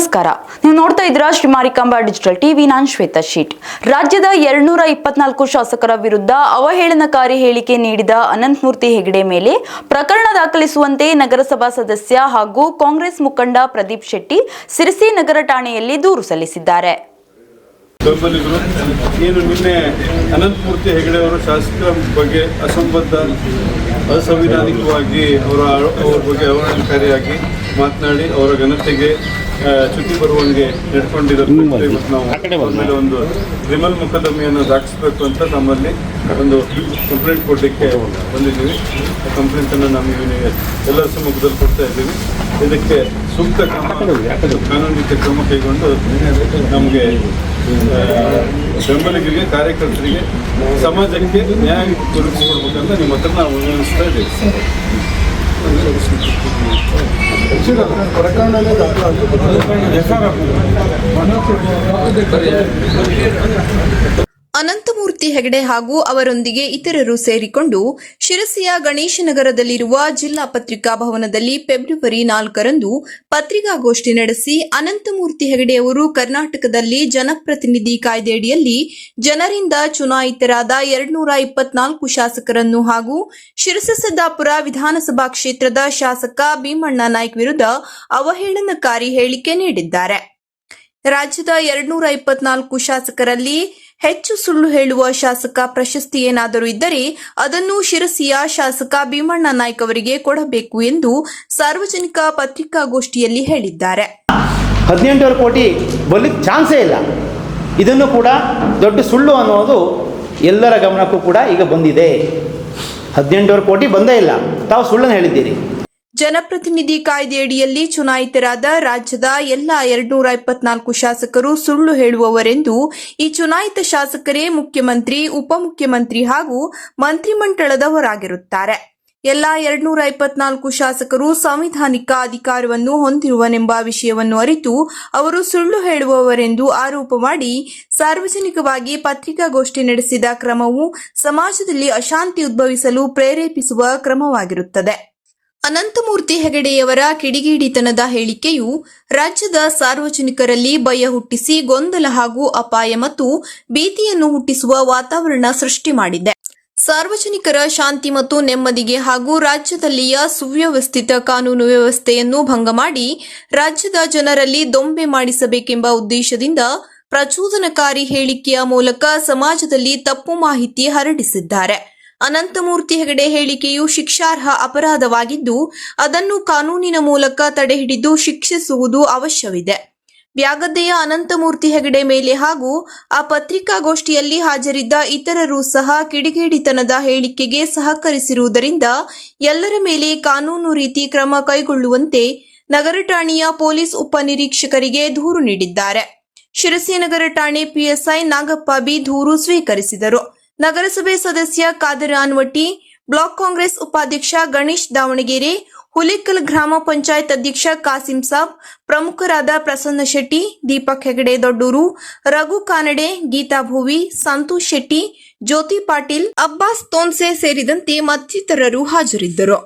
ನಮಸ್ಕಾರ. ನೀವು ನೋಡ್ತಾ ಇದ್ದೀರಾ ಶ್ರೀ ಮಾರಿಕಾಂಬಾ ಡಿಜಿಟಲ್ ಟಿವಿ. ನಾನ್ ಶ್ವೇತಾ ಶೀಟ್. ರಾಜ್ಯದ ಎರಡ್ನೂರ ಇಪ್ಪತ್ನಾಲ್ಕು ಶಾಸಕರ ವಿರುದ್ಧ ಅವಹೇಳನಕಾರಿ ಹೇಳಿಕೆ ನೀಡಿದ ಅನಂತಮೂರ್ತಿ ಹೆಗಡೆ ಮೇಲೆ ಪ್ರಕರಣ ದಾಖಲಿಸುವಂತೆ ನಗರಸಭಾ ಸದಸ್ಯ ಹಾಗೂ ಕಾಂಗ್ರೆಸ್ ಮುಖಂಡ ಪ್ರದೀಪ್ ಶೆಟ್ಟಿ ಸಿರಿಸಿ ನಗರ ಠಾಣೆಯಲ್ಲಿ ದೂರು ಸಲ್ಲಿಸಿದ್ದಾರೆ. ಏನು ನಿನ್ನೆ ಅನಂತಮೂರ್ತಿ ಹೆಗಡೆ ಅವರ ಶಾಸಕರ ಬಗ್ಗೆ ಅಸಂಬದ್ಧ, ಅಸಂವಿಧಾನಿಕವಾಗಿ ಅವರ ಅವ್ರ ಬಗ್ಗೆ ಅವಹೇಳನಕಾರಿಯಾಗಿ ಮಾತನಾಡಿ ಅವರ ಘನತೆಗೆ ಚ್ಯುತಿ ಬರುವಂಗೆ ನಡ್ಕೊಂಡಿರೋದು ಇವತ್ತು ನಾವು ಮೇಲೆ ಒಂದು ಕ್ರಿಮಿನಲ್ ಮೊಕದ್ದಮೆಯನ್ನು ದಾಖಲಿಸಬೇಕು ಅಂತ ನಮ್ಮಲ್ಲಿ ಒಂದು ಕಂಪ್ಲೇಂಟ್ ಕೊಡಲಿಕ್ಕೆ ಬಂದಿದ್ದೀವಿ. ಆ ಕಂಪ್ಲೇಂಟನ್ನು ನಮಗೆ ಎಲ್ಲರ ಸಮ್ಮುಖದಲ್ಲಿ ಕೊಡ್ತಾ ಇದ್ದೀವಿ. ಇದಕ್ಕೆ ಸೂಕ್ತ ಕ್ರಮ ಕಾನೂನಿಕ ಕ್ರಮ ಕೈಗೊಂಡು ನಮಗೆ ಬೆಂಬಲಿಗರಿಗೆ ಕಾರ್ಯಕರ್ತರಿಗೆ ಸಮಾಜಕ್ಕೆ ನ್ಯಾಯ ದೊರಕಿಸಿಕೊಡ್ಬೇಕಂತ ನಿಮ್ಮ ಹತ್ರ ನಾವು ವಿನಂತಿಸ್ತಾ ಇದ್ದೀವಿ. ಪ್ರಕರಣನೇ ಅನಂತಮೂರ್ತಿ ಹೆಗಡೆ ಹಾಗೂ ಅವರೊಂದಿಗೆ ಇತರರು ಸೇರಿಕೊಂಡು ಶಿರಸಿಯ ಗಣೇಶನಗರದಲ್ಲಿರುವ ಜಿಲ್ಲಾ ಪತ್ರಿಕಾ ಭವನದಲ್ಲಿ ಫೆಬ್ರವರಿ ನಾಲ್ಕರಂದು ಪತ್ರಿಕಾಗೋಷ್ಠಿ ನಡೆಸಿ ಅನಂತಮೂರ್ತಿ ಹೆಗಡೆಯವರು ಕರ್ನಾಟಕದಲ್ಲಿ ಜನಪ್ರತಿನಿಧಿ ಕಾಯ್ದೆಯಡಿಯಲ್ಲಿ ಜನರಿಂದ ಚುನಾಯಿತರಾದ ಎರಡ್ನೂರ ಇಪ್ಪತ್ನಾಲ್ಕು ಶಾಸಕರನ್ನು ಹಾಗೂ ಶಿರಸಿ ಸಿದ್ದಾಪುರ ವಿಧಾನಸಭಾ ಕ್ಷೇತ್ರದ ಶಾಸಕ ಭೀಮಣ್ಣ ನಾಯ್ಕ್ ವಿರುದ್ಧ ಅವಹೇಳನಕಾರಿ ಹೇಳಿಕೆ ನೀಡಿದ್ದಾರೆ. ರಾಜ್ಯದ ಎರಡ್ನೂರ ಇಪ್ಪತ್ನಾಲ್ಕು ಶಾಸಕರಲ್ಲಿ ಹೆಚ್ಚು ಸುಳ್ಳು ಹೇಳುವ ಶಾಸಕ ಪ್ರಶಸ್ತಿ ಏನಾದರೂ ಇದ್ದರೆ ಅದನ್ನು ಶಿರಸಿಯ ಶಾಸಕ ಭೀಮಣ್ಣ ನಾಯ್ಕ್ ಅವರಿಗೆ ಕೊಡಬೇಕು ಎಂದು ಸಾರ್ವಜನಿಕ ಪತ್ರಿಕಾಗೋಷ್ಠಿಯಲ್ಲಿ ಹೇಳಿದ್ದಾರೆ. ಹದಿನೆಂಟುವರೆ ಕೋಟಿ ಬರ್ಲಿಕ್ಕೆ ಚಾನ್ಸೇ ಇಲ್ಲ. ಇದನ್ನು ಕೂಡ ದೊಡ್ಡ ಸುಳ್ಳು ಅನ್ನೋದು ಎಲ್ಲರ ಗಮನಕ್ಕೂ ಕೂಡ ಈಗ ಬಂದಿದೆ. ಹದಿನೆಂಟುವರೆ ಕೋಟಿ ಬಂದೇ ಇಲ್ಲ. ತಾವು ಸುಳ್ಳನ್ನು ಹೇಳಿದ್ದೀರಿ. ಜನಪ್ರತಿನಿಧಿ ಕಾಯ್ದೆಯಡಿಯಲ್ಲಿ ಚುನಾಯಿತರಾದ ರಾಜ್ಯದ ಎಲ್ಲ ಎರಡ್ನೂರ ಇಪ್ಪತ್ನಾಲ್ಕು ಶಾಸಕರು ಸುಳ್ಳು ಹೇಳುವವರೆಂದು ಈ ಚುನಾಯಿತ ಶಾಸಕರೇ ಮುಖ್ಯಮಂತ್ರಿ, ಉಪಮುಖ್ಯಮಂತ್ರಿ ಹಾಗೂ ಮಂತ್ರಿಮಂಡಲದವರಾಗಿರುತ್ತಾರೆ ಎಲ್ಲ ಎರಡ್ನೂರ ಇಪ್ಪತ್ನಾಲ್ಕು ಶಾಸಕರು ಸಾಂವಿಧಾನಿಕ ಅಧಿಕಾರವನ್ನು ಹೊಂದಿರುವನೆಂಬ ವಿಷಯವನ್ನು ಅರಿತು ಅವರು ಸುಳ್ಳು ಹೇಳುವವರೆಂದು ಆರೋಪ ಮಾಡಿ ಸಾರ್ವಜನಿಕವಾಗಿ ಪತ್ರಿಕಾಗೋಷ್ಠಿ ನಡೆಸಿದ ಕ್ರಮವು ಸಮಾಜದಲ್ಲಿ ಅಶಾಂತಿ ಉದ್ಭವಿಸಲು ಪ್ರೇರೇಪಿಸುವ ಕ್ರಮವಾಗಿರುತ್ತದೆ. ಅನಂತಮೂರ್ತಿ ಹೆಗಡೆಯವರ ಕಿಡಿಗೇಡಿತನದ ಹೇಳಿಕೆಯು ರಾಜ್ಯದ ಸಾರ್ವಜನಿಕರಲ್ಲಿ ಭಯ ಹುಟ್ಟಿಸಿ ಗೊಂದಲ ಹಾಗೂ ಅಪಾಯ ಮತ್ತು ಭೀತಿಯನ್ನು ಹುಟ್ಟಿಸುವ ವಾತಾವರಣ ಸೃಷ್ಟಿ ಮಾಡಿದೆ. ಸಾರ್ವಜನಿಕರ ಶಾಂತಿ ಮತ್ತು ನೆಮ್ಮದಿಗೆ ಹಾಗೂ ರಾಜ್ಯದಲ್ಲಿಯ ಸುವ್ಯವಸ್ಥಿತ ಕಾನೂನು ವ್ಯವಸ್ಥೆಯನ್ನು ಭಂಗ ಮಾಡಿ ರಾಜ್ಯದ ಜನರಲ್ಲಿ ದೊಂಬೆ ಮಾಡಿಸಬೇಕೆಂಬ ಉದ್ದೇಶದಿಂದ ಪ್ರಚೋದನಕಾರಿ ಹೇಳಿಕೆಯ ಮೂಲಕ ಸಮಾಜದಲ್ಲಿ ತಪ್ಪು ಮಾಹಿತಿ ಹರಡಿಸಿದ್ದಾರೆ. ಅನಂತಮೂರ್ತಿ ಹೆಗಡೆ ಹೇಳಿಕೆಯು ಶಿಕ್ಷಾರ್ಹ ಅಪರಾಧವಾಗಿದ್ದು, ಅದನ್ನು ಕಾನೂನಿನ ಮೂಲಕ ತಡೆಹಿಡಿದು ಶಿಕ್ಷಿಸುವುದು ಅವಶ್ಯವಿದೆ. ಬ್ಯಾಗದ್ದೆಯ ಅನಂತಮೂರ್ತಿ ಹೆಗಡೆ ಮೇಲೆ ಹಾಗೂ ಆ ಪತ್ರಿಕಾಗೋಷ್ಠಿಯಲ್ಲಿ ಹಾಜರಿದ್ದ ಇತರರು ಸಹ ಕಿಡಿಗೇಡಿತನದ ಹೇಳಿಕೆಗೆ ಸಹಕರಿಸಿರುವುದರಿಂದ ಎಲ್ಲರ ಮೇಲೆ ಕಾನೂನು ರೀತಿ ಕ್ರಮ ಕೈಗೊಳ್ಳುವಂತೆ ನಗರ ಠಾಣೆಯ ಪೊಲೀಸ್ ಉಪನಿರೀಕ್ಷಕರಿಗೆ ದೂರು ನೀಡಿದ್ದಾರೆ. ಶಿರಸಿ ನಗರ ಠಾಣೆ ಪಿಎಸ್ಐ ನಾಗಪ್ಪ ಬಿ ದೂರು ಸ್ವೀಕರಿಸಿದರು. ನಗರಸಭೆ ಸದಸ್ಯ ಕಾದರ್ ಆನ್ವಟ್ಟಿ ಬ್ಲಾಕ್ ಕಾಂಗ್ರೆಸ್ ಉಪಾಧ್ಯಕ್ಷ ಗಣೇಶ್ ದಾವಣಗೆರೆ, ಹುಲಿಕಲ್ ಗ್ರಾಮ ಪಂಚಾಯತ್ ಅಧ್ಯಕ್ಷ ಕಾಸಿಂ ಸಾಬ್, ಪ್ರಮುಖರಾದ ಪ್ರಸನ್ನ ಶೆಟ್ಟಿ, ದೀಪಕ್ ಹೆಗಡೆ ದೊಡ್ಡೂರು, ರಘು ಕಾನಡೆ, ಗೀತಾ ಭೂವಿ, ಸಂತೋಷ್ ಶೆಟ್ಟಿ, ಜ್ಯೋತಿ ಪಾಟೀಲ್, ಅಬ್ಬಾಸ್ ತೋನ್ಸೆ ಸೇರಿದಂತೆ ಮತ್ತಿತರರು ಹಾಜರಿದ್ದರು.